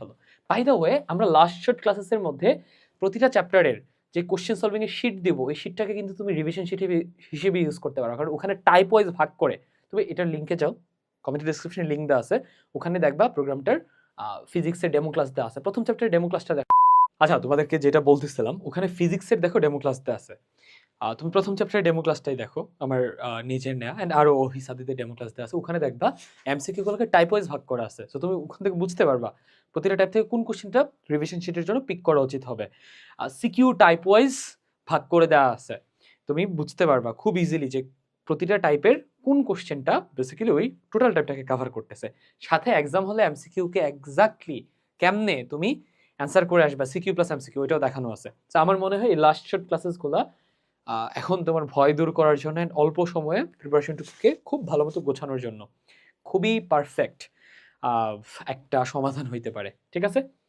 Fellow by the way আমরা last short ক্লাসেসের মধ্যে প্রতিটা চ্যাপ্টারের যে কোশ্চেন সলভিং এর শিট দিব, এই শিটটাকে কিন্তু তুমি রিভিশন শিট হিসেবে ইউজ করতে পারো। কারণ ওখানে টাইপ ওয়াইজ ভাগ করে, তুমি এটার লিঙ্কে যাও। কমেন্ট ডিসক্রিপশনে লিঙ্ক দেওয়া আছে। ওখানে দেখবা প্রোগ্রামটার ফিজিক্সের ডেমো ক্লাস দেওয়া আছে। প্রথম চ্যাপ্টারের ডেমো ক্লাসটা দেখো। আচ্ছা তোমাদেরকে যেটা বলতেছিলাম, ওখানে ফিজিক্সের দেখো ডেমো ক্লাস দেওয়া আছে। তুমি প্রথম চ্যাপ্টারের ডেমো ক্লাসটাই দেখো, আমার নিজের নেওয়া অ্যান্ড আরও হিসাবিতে ডেমো ক্লাস দেওয়া আছে। ওখানে দেখবা এমসিকিউ গুলোকে টাইপ ওয়াইজ ভাগ করা আছে। তো তুমি ওখান থেকে বুঝতে পারবা প্রতিটা টাইপ থেকে কোন কোশ্চেনটা রিভিশন শিটের জন্য পিক করা উচিত হবে। সিকিউ টাইপ ওয়াইজ ভাগ করে দেওয়া আছে। তুমি বুঝতে পারবা খুব ইজিলি যে প্রতিটা টাইপের কোন কোশ্চেনটা বেসিক্যালি ওই টোটাল টাইপটাকে কাভার করতেছে। সাথে এক্সাম হলে এমসিকিউকে এক্স্যাক্টলি কেমনে তুমি অ্যান্সার করে আসবা সিকিউ প্লাস এমসিকিউ ওইটাও দেখানো আছে। তো আমার মনে হয় এই লাস্ট শর্ট ক্লাসেসগুলো এখন তোমার ভয় দূর করার জন্য অল্প সময়ে প্রিপারেশনটুকুকে খুব ভালো মতো গোছানোর জন্য। খুবই পারফেক্ট একটা সমাধান হইতে পারে, ঠিক আছে?